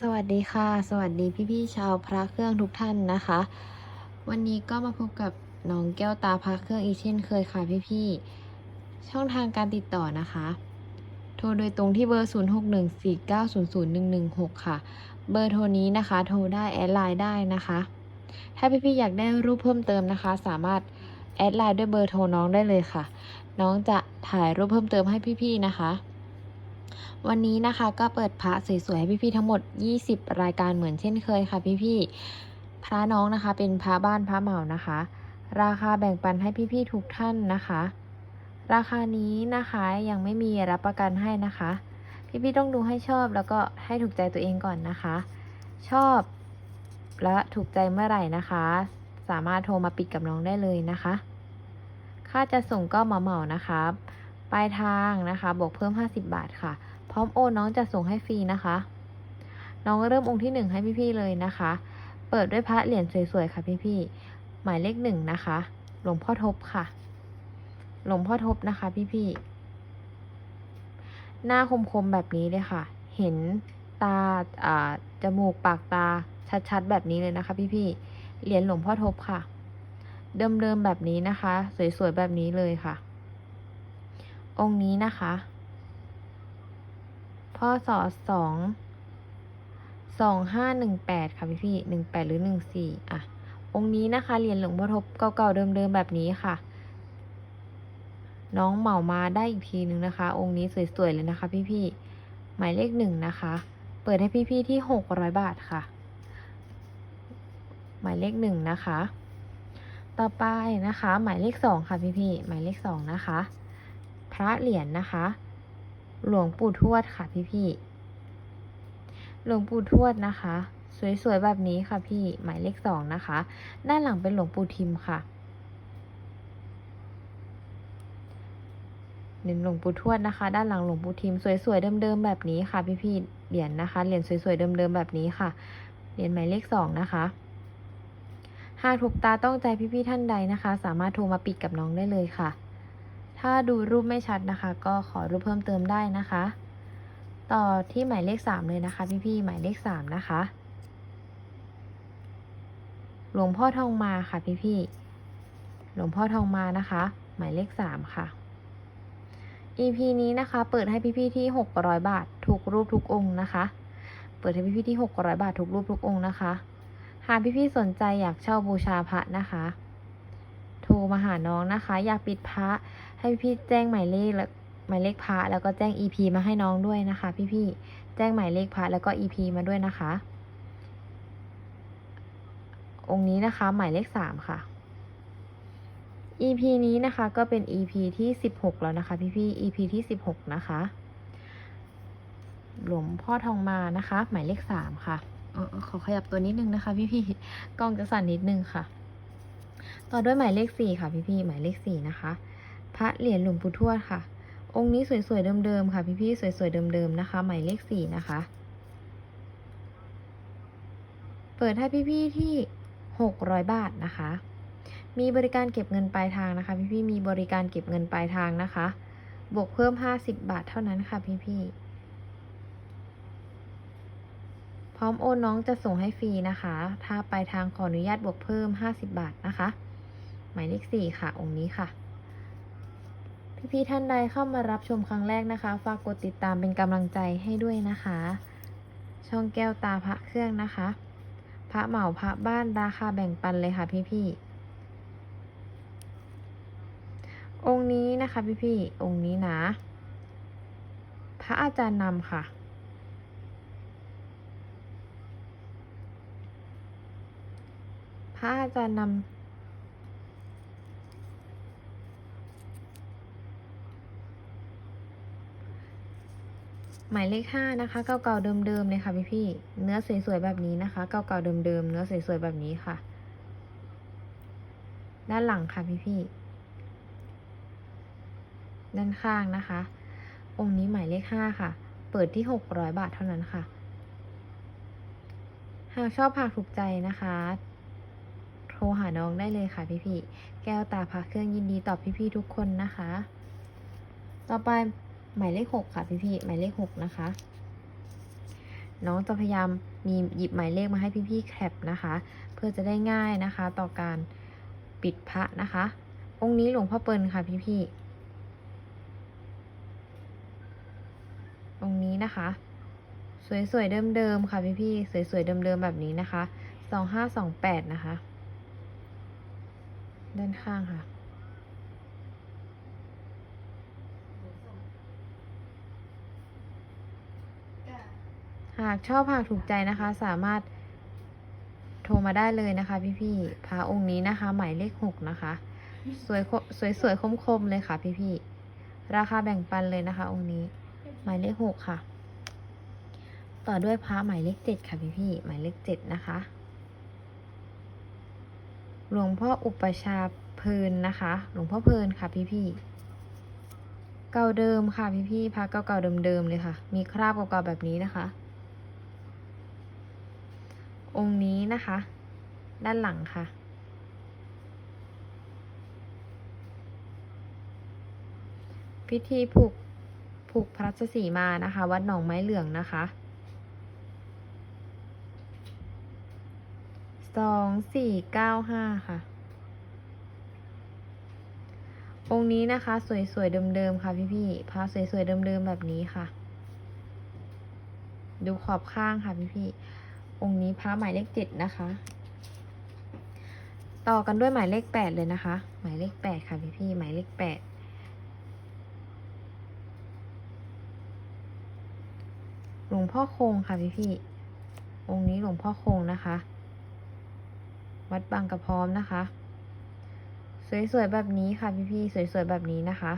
สวัสดีค่ะ สวัสดีพี่ๆชาวพระเครื่องทุกท่านนะคะ วันนี้ก็มาพบกับน้องแก้วตาพระเครื่องอีกเช่นเคยค่ะพี่ๆช่องทางการติดต่อนะคะ โทรโดยตรงที่เบอร์ 0614900116 ค่ะ เบอร์โทรนี้นะคะ โทรได้แอดไลน์ได้นะคะ ถ้าพี่ๆอยากได้รูปเพิ่มเติมนะคะ สามารถแอดไลน์ด้วยเบอร์โทรน้องได้เลยค่ะ น้องจะถ่ายรูปเพิ่มเติมให้พี่ๆนะคะ วันนี้นะคะก็เปิดพระสวยๆให้พี่ๆทั้งหมด 20 รายการเหมือนเช่นเคยค่ะพี่ๆพระน้องนะคะเป็นพระบ้านพระเหมานะคะ ราคาแบ่งปันให้พี่ๆทุกท่านนะคะ ราคานี้นะคะยังไม่มีรับประกันให้นะคะ พี่ๆต้องดูให้ชอบแล้วก็ให้ถูกใจตัวเองก่อนนะคะ ชอบและถูกใจเมื่อไหร่นะคะ สามารถโทรมาปิดกับน้องได้เลยนะคะ ค่าจะส่งก็เหมาเหมาๆนะคะ ปลายทางนะคะบวกเพิ่ม 50 บาทค่ะ พร้อมโอนน้องจะส่งให้ฟรีนะคะ น้องเริ่มองค์ที่หนึ่งให้พี่ๆเลยนะคะ เปิดด้วยพระเหรียญสวยๆค่ะพี่ๆหมายเลขหนึ่งนะคะหลวงพ่อทบค่ะ หลวงพ่อทบนะคะพี่ๆหน้าคมๆแบบนี้เลยค่ะ เห็นตาอ่าจมูกปากตาชัดๆแบบนี้เลยนะคะ พี่ๆเหรียญหลวงพ่อทบค่ะ เดิมๆแบบนี้นะคะ สวยๆแบบนี้เลยค่ะ องค์นี้นะคะพศสองสองห้าหนึ่งแปดค่ะพี่พี่หนึ่งแปดหรือหนึ่งสี่อะ องค์นี้นะคะเหรียญหลวงพ่อทบเก่าๆเดิมๆแบบนี้ค่ะ น้องเหมามาได้อีกทีนึงนะคะ องค์นี้สวยๆเลยนะคะ พี่ๆหมายเลขหนึ่งนะคะ เปิดให้พี่ๆที่หกร้อยบาทค่ะ หมายเลขหนึ่งนะคะ ต่อไปนะคะ หมายเลขสองค่ะพี่ๆหมายเลขสองนะคะ ระเหรียญนะคะ หลวงปู่ทวดค่ะพี่พี่หลวงปู่ทวดนะคะ สวยๆแบบนี้ค่ะพี่หมายเลขสองนะคะ ด้านหลังเป็นหลวงปู่ทิมค่ะเน้นหลวงปู่ทวดนะคะ ด้านหลังหลวงปู่ทิมสวยๆเดิมๆแบบนี้ค่ะ พี่พี่ๆเหรียญนะคะ เหรียญสวยๆเดิมๆแบบนี้ค่ะ เหรียญหมายเลขสองนะคะ หากถูกตาต้องใจพี่ๆท่านใดนะคะ สามารถโทรมาปิดกับน้องได้เลยค่ะ ถ้าดูรูปไม่ชัดนะคะ ก็ขอรูปเพิ่มเติมได้นะคะ ต่อที่หมายเลขสามเลยนะคะพี่ๆหมายเลขสามนะคะ หลวงพ่อทองมาค่ะพี่ๆหลวงพ่อทองมานะคะ หมายเลขสามค่ะ EP นี้นะคะ เปิดให้พี่ๆที่หกร้อยบาททุกรูปทุกองค์นะคะ เปิดให้พี่ๆที่หกร้อยบาททุกรูปทุกองค์นะคะ หากพี่ๆสนใจอยากเช่าบูชาพระนะคะ โทรมาหาน้องนะคะ อยากปิดพระให้พี่แจ้งหมายเลขและหมายเลขพระแล้วก็แจ้ง EP มาให้น้องด้วยนะคะ พี่ๆแจ้งหมายเลขพระแล้วก็ EP มาด้วยนะคะ องค์นี้นะคะ หมายเลขสามค่ะ EP นี้นะคะก็เป็น EP ที่สิบหกแล้วนะคะ พี่ๆ EP ที่สิบหกนะคะ หลวงพ่อทองมานะคะ หมายเลขสามค่ะออเออขอขยับตัวนิดนึงนะคะ พี่ๆกล้องจะสั่นนิดนึงค่ะ ต่อด้วยหมายเลขสี่ค่ะพี่ๆหมายเลขสี่นะคะ พระเหรียญหลวงปู่ทวดค่ะ องค์นี้สวยๆเดิมๆค่ะพี่ๆสวยๆเดิมๆนะคะ หมายเลขสี่นะคะ เปิดให้พี่ๆที่หกร้อยบาทนะคะ มีบริการเก็บเงินปลายทางนะคะ พี่ๆมีบริการเก็บเงินปลายทางนะคะ บวกเพิ่มห้าสิบบาทเท่านั้นค่ะพี่ๆ พร้อมโอนน้องจะส่งให้ฟรีนะคะ ถ้าปลายทางขออนุญาตบวกเพิ่มห้าสิบบาทนะคะ หมายเลขสี่ค่ะ องค์นี้ค่ะ พี่ๆท่านใดเข้ามารับชมครั้งแรกนะคะ ฝากกดติดตามเป็นกำลังใจให้ด้วยนะคะ ช่องแก้วตาพระเครื่องนะคะ พระเหมาพระบ้านราคาแบ่งปันเลยค่ะพี่ๆองค์นี้นะคะพี่ๆ องค์นี้นะ พระอาจารย์นำค่ะ พระอาจารย์นำหมายเลขห้านะคะเก่าๆเดิมๆเลยค่ะพี่พี่ๆเนื้อสวยๆแบบนี้นะคะเก่าๆเดิมๆเนื้อสวยๆแบบนี้ค่ะ ด้านหลังค่ะพี่พี่ๆด้านข้างนะคะ องค์นี้หมายเลขห้าค่ะ เปิดที่หกร้อยบาทเท่านั้นค่ะ หากชอบหากถูกใจนะคะ ทรหาน้องได้เลยค่ะพี่พี่ๆแก้วตาพระเครื่องยินดีตอบพี่พี่ๆทุกคนนะคะ ต่อไปหมายเลขหกค่ะพี่พี่ๆ หมายเลขหกนะคะ น้องจะพยายามมีหยิบหมายเลขมาให้พี่ๆแคปนะคะ เพื่อจะได้ง่ายนะคะ ต่อการปิดพระนะคะ องค์นี้หลวงพ่อเปิลค่ะพี่ๆองค์นี้นะคะ สวยๆเดิมๆค่ะพี่ๆสวยๆเดิมๆแบบนี้นะคะสองห้าสองแปดนะคะ ด้านข้างค่ะ หากชอบหากถูกใจนะคะ สามารถโทรมาได้เลยนะคะ พี่ๆพระองค์นี้นะคะ หมายเลขหกนะคะ สวยสวยสวยคมคมๆเลยค่ะ พี่ๆราคาแบ่งปันเลยนะคะ องค์นี้ หมายเลขหกค่ะ ต่อด้วยพระหมายเลขเจ็ดค่ะ พี่ๆหมายเลขเจ็ดนะคะ หลวงพ่ออุปชาเพลินนะคะ หลวงพ่อเพลินค่ะพี่ๆเก่าเดิมค่ะพี่ๆพระเก่าๆเดิมๆเลยค่ะ มีคราบเก่าๆแบบนี้นะคะ องค์นี้นะคะ ด้านหลังค่ะ พิธีผูกผูกพระสีมานะคะ วัดหนองไม้เหลืองนะคะ สองสี่เก้าห้าค่ะ องค์นี้นะคะ สวยๆเดิมๆค่ะพี่ๆพระสวยๆเดิมๆแบบนี้ค่ะ ดูขอบข้างค่ะพี่ๆองค์นี้พระหมายเลขเจ็ดนะคะ ต่อกันด้วยหมายเลขแปดเลยนะคะ หมายเลขแปดค่ะพี่พี่ๆหมายเลขแปดหลวงพ่อคงค่ะพี่พี่องค์นี้หลวงพ่อคงนะคะ วัดบางกระพร้อมนะคะ สวยๆแบบนี้ค่ะพี่พี่ๆสวยๆแบบนี้นะคะ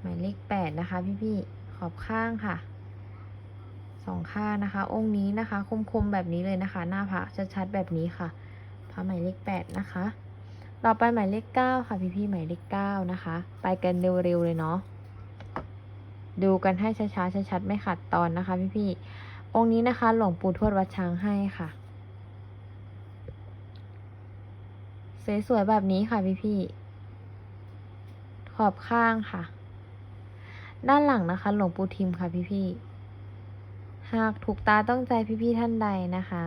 หมายเลขแปดนะคะพี่พี่ๆขอบข้างค่ะสองข้างนะคะ องค์นี้นะคะ คมๆแบบนี้เลยนะคะ หน้าพระชัดๆแบบนี้ค่ะพระหมายเลขแปดนะคะต่อไปหมายเลขเก้าค่ะพี่ๆหมายเลขเก้านะคะ ไปกันเร็วๆเลยเนาะดูกันให้ช้าๆชัดๆไม่ขัดตอนนะคะพี่ๆ องค์นี้นะคะ หลวงปู่ทวดวัดช้างให้ค่ะ สวยๆแบบนี้ค่ะพี่ๆขอบข้างค่ะ ด้านหลังนะคะ หลวงปู่ทิมค่ะพี่ๆหากถูกตาต้องใจพี่ๆท่านใดนะคะ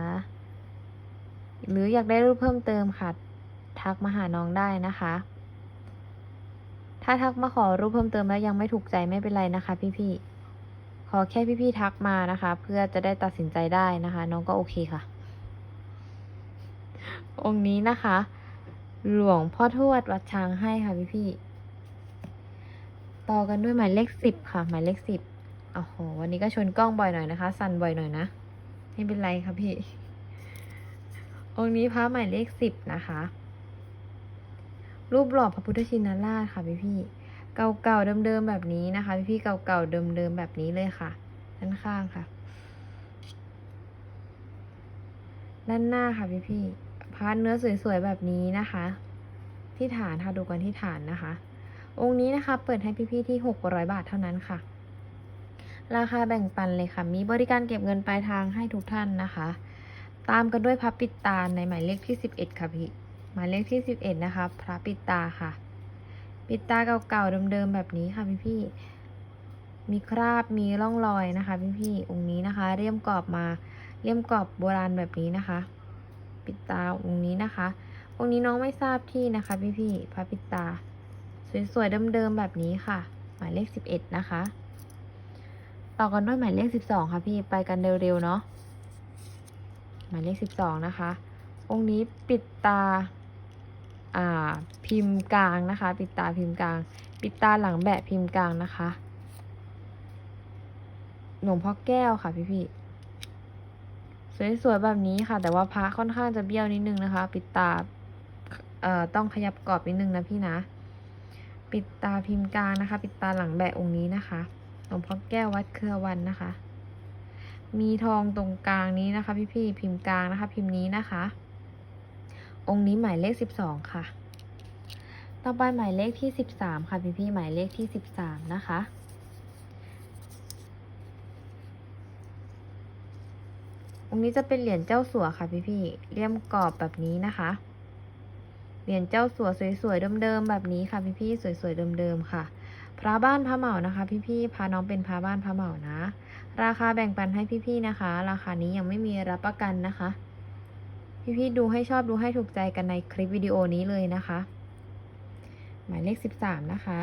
หรืออยากได้รูปเพิ่มเติมค่ะ ทักมาหาน้องได้นะคะ ถ้าทักมาขอรูปเพิ่มเติมแล้วยังไม่ถูกใจไม่เป็นไรนะคะ พี่ๆ ขอแค่พี่ๆทักมานะคะ เพื่อจะได้ตัดสินใจได้นะคะ น้องก็โอเคค่ะ องค์นี้นะคะ หลวงพ่อทวดวัดช้างให้ค่ะพี่ๆต่อกันด้วยหมายเลขสิบค่ะ หมายเลขสิบโอ้โหวันนี้ก็ชนกล้องบ่อยหน่อยนะคะ สั่นบ่อยหน่อยนะไม่เป็นไรค่ะพี่ องค์นี้พระหมายเลขสิบนะคะ รูปหล่อพระพุทธชินราชค่ะพี่พี่ เก่าๆเดิมๆแบบนี้นะคะ พี่ๆเก่าๆเดิมๆแบบนี้เลยค่ะ ด้านข้างค่ะ ด้านหน้าค่ะพี่ๆพระเนื้อสวยๆแบบนี้นะคะ ที่ฐานค่ะดูกันที่ฐานนะคะ องค์นี้นะคะเปิดให้พี่ๆที่หกร้อยบาทเท่านั้นค่ะ ราคาแบ่งปันเลยค่ะ มีบริการเก็บเงินปลายทางให้ทุกท่านนะคะ ตามกันด้วยพระปิดตาในหมายเลขที่ 11 ค่ะพี่หมายเลขที่ 11 นะคะ พระปิดตาค่ะ ปิดตาเก่าๆเดิมๆแบบนี้ค่ะพี่ๆมีคราบมีร่องรอยนะคะ พี่ๆองค์นี้นะคะเลี่ยมกรอบมาเลี่ยมกรอบโบราณแบบนี้นะคะ ปิดตาองค์นี้นะคะ องค์นี้น้องไม่ทราบที่นะคะ พี่ๆพระปิดตา สวยๆเดิมๆแบบนี้ค่ะ หมายเลข11นะคะต่อกันด้วยหมายเลขสิบสองค่ะพี่ไปกันเร็วๆเนาะหมายเลขสิบสองนะคะ องค์นี้ปิดตา พิมพ์กลางนะคะ ปิดตาพิมพ์กลาง ปิดตาหลังแบะพิมพ์กลางนะคะ หลวงพ่อแก้วค่ะพี่พี่ๆสวยๆแบบนี้ค่ะ แต่ว่าพระค่อนข้างจะเบี้ยวนิดนึงนะคะ ปิดตาเอ่อต้องขยับกรอบนิดนึงนะพี่นะ ปิดตาพิมพ์กลางนะคะ ปิดตาหลังแบะองค์นี้นะคะหลวงพ่อแก้ววัดเครือวันนะคะ มีทองตรงกลางนี้นะคะ พี่พี่ๆพิมพ์กลางนะคะ พิมพ์นี้นะคะ องค์นี้หมายเลขสิบสองค่ะ ต่อไปหมายเลขที่สิบสามค่ะพี่พี่หมายเลขที่สิบสามนะคะ องค์นี้จะเป็นเหรียญเจ้าสัวค่ะพี่พี่เลี่ยมกรอบแบบนี้นะคะ เหรียญเจ้าสัวสวยๆเดิมๆแบบนี้ค่ะพี่พี่สวยๆเดิมๆค่ะ พระบ้านพระเหมานะคะ พี่ๆพาน้องเป็นพระบ้านพระเหมานะ ราคาแบ่งปันให้พี่ๆนะคะ ราคานี้ยังไม่มีรับประกันนะคะ พี่ๆดูให้ชอบดูให้ถูกใจกันในคลิปวิดีโอนี้เลยนะคะ หมายเลข 13 นะคะ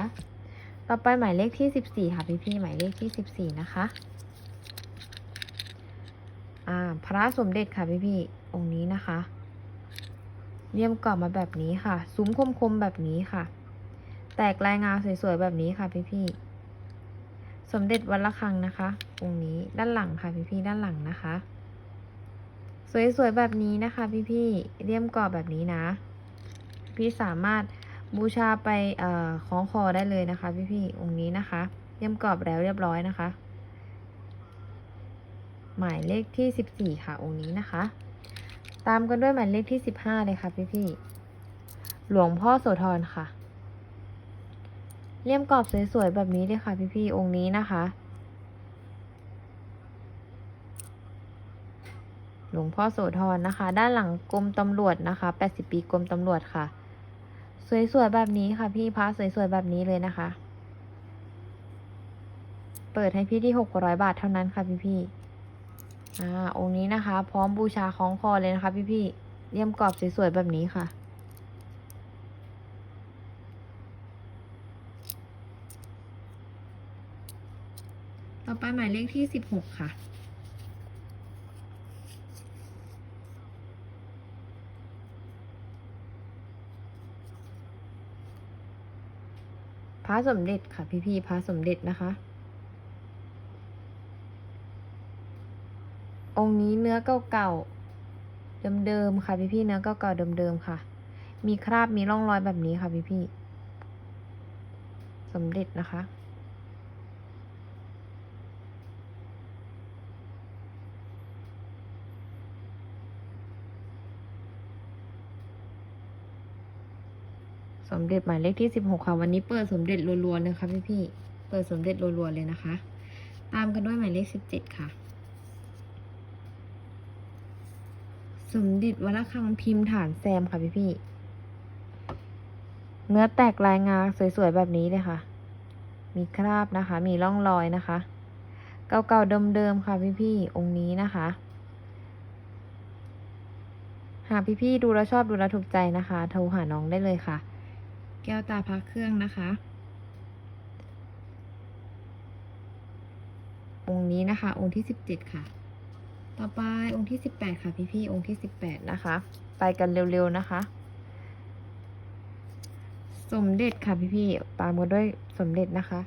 ต่อไปหมายเลขที่ 14 ค่ะพี่ๆหมายเลขที่ 14 นะคะอ่าพระสมเด็จค่ะพี่ๆองค์นี้นะคะเลี่ยมกรอบมาแบบนี้ค่ะ ซุ้มคมๆแบบนี้ค่ะ แตกลายงาสวยๆแบบนี้ค่ะพี่ๆสมเด็จวัดระฆังนะคะองค์นี้ด้านหลังค่ะพี่ๆด้านหลังนะคะ สวยๆแบบนี้นะคะพี่ๆเลี่ยมกรอบแบบนี้นะ พี่สามารถบูชาไปเอ่อคล้องคอได้เลยนะคะ พี่ๆองค์นี้นะคะ เลี่ยมกรอบแล้วเรียบร้อยนะคะ หมายเลขที่สิบสี่ค่ะ องค์นี้นะคะ ตามกันด้วยหมายเลขที่สิบห้าเลยค่ะ พี่ๆหลวงพ่อโสธรค่ะเลี่ยมกรอบสวยๆแบบนี้เลยค่ะ พี่ๆองค์นี้นะคะ หลวงพ่อโสธรนะคะ ด้านหลังกรมตำรวจนะคะ 80 ปีกรมตำรวจค่ะ สวยๆแบบนี้ค่ะ พี่พระสวยๆแบบนี้เลยนะคะ เปิดให้พี่ที่ 600 บาทเท่านั้นค่ะพี่ๆอ่าองค์นี้นะคะ พร้อมบูชาคล้องคอเลยนะคะ พี่ๆเลี่ยมกรอบสวยๆแบบนี้ค่ะต่อไปหมายเลขที่16ค่ะ ระสมเด็จค่ะพี่พี่ๆพระสมเด็จนะคะ องค์นี้เนื้อเก่าๆเดิมๆค่ะพี่พี่ๆเนื้อเก่าๆเดิมๆค่ะ มีคราบมีร่องรอยแบบนี้ค่ะพี่พี่ๆสมเด็จนะคะ มเด็จหมายเลขที่16ค่ะ วันนี้เปิดสมเด็จรัวๆเลยค่ะพี่พี่เปิดสมเด็จรัวๆเลยนะคะ ตามกันด้วยหมายเลข17ค่ะ สมเด็จวัดระฆังพิมพ์ฐานแซมค่ะพี่พี่เนื้อแตกลายงาสวยๆแบบนี้เลยค่ะ มีคราบนะคะ มีร่องรอยนะคะ เก่าๆเดิมๆค่ะพี่พี่องค์นี้นะคะหากพี่ๆดูแล้วชอบดูแล้วถูกใจนะคะ โทรหาน้องได้เลยค่ะ แก้วตาพักเครื่องนะคะ องค์นี้นะคะ องค์ที่สิบเจ็ดค่ะ ต่อไปองค์ที่สิบแปดค่ะ พี่ๆองค์ที่สิบแปดนะคะ ไปกันเร็วๆนะคะ สมเด็จค่ะพี่ๆตามกันด้วยสมเด็จนะคะ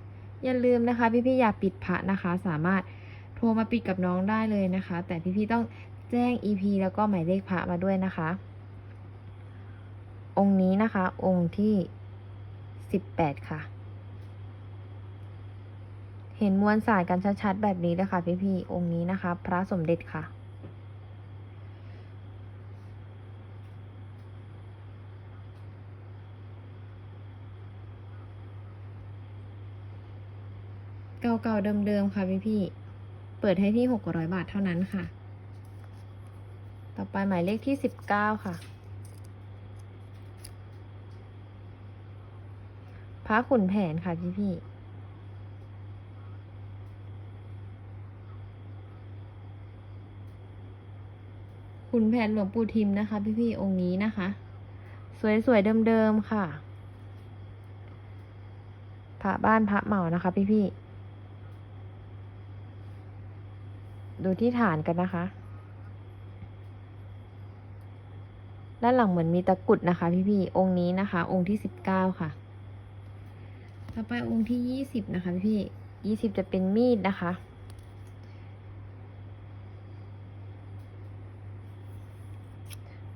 อย่าลืมนะคะ พี่ๆอย่าปิดพระนะคะ สามารถโทรมาปิดกับน้องได้เลยนะคะ แต่พี่ๆต้องแจ้ง EP แล้วก็หมายเลขพระมาด้วยนะคะ องค์นี้นะคะ องค์ที่ สิบแปดค่ะ เห็นมวลสายกันชัดๆ แบบนี้เลยค่ะพี่ๆองค์นี้นะคะ พระสมเด็จค่ะเก่าๆเดิมๆค่ะพี่ๆเปิดให้ที่หกร้อยบาทเท่านั้นค่ะ ต่อไปหมายเลขที่สิบเก้าค่ะ พระขุนแผนค่ะพี่พี่ขุนแผนหลวงปู่ทิมนะคะ พี่พี่องค์นี้นะคะ สวยๆเดิมๆค่ะพระบ้านพระเหมานะคะ พี่พี่ดูที่ฐานกันนะคะ ด้านหลังเหมือนมีตะกุดนะคะ พี่พี่องค์นี้นะคะ องค์ที่สิบเก้าค่ะ ต่อไปองค์ที่ยี่สิบนะคะพี่ยี่สิบจะเป็นมีดนะคะ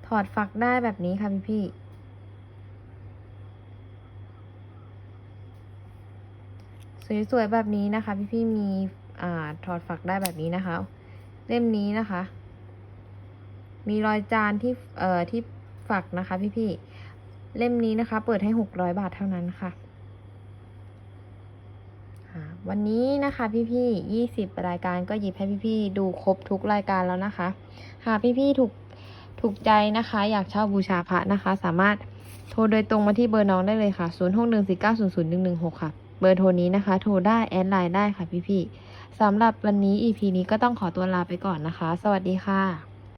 ถอดฝักได้แบบนี้ค่ะพี่พี่สวยๆแบบนี้นะคะ พี่พี่มีอ่าถอดฝักได้แบบนี้นะคะ เล่มนี้นะคะ มีรอยจานที่เอ่อที่ฝักนะคะ พี่พี่เล่มนี้นะคะ เปิดให้หกร้อยบาทเท่านั้นค่ะค่ะ วันนี้นะคะพี่ๆยี่สิบรายการก็หยิบให้พี่ๆดูครบทุกรายการแล้วนะคะ หากพี่ๆถูกถูกใจนะคะ อยากเช่าบูชาพระนะคะ สามารถโทรโดยตรงมาที่เบอร์น้องได้เลยค่ะ 0 6 1 4 9 0 0 1 1 6 ค่ะ เบอร์โทรนี้นะคะ โทรได้แอดไลน์ได้ค่ะพี่ๆสำหรับวันนี้ EP นี้ก็ต้องขอตัวลาไปก่อนนะคะ สวัสดีค่ะ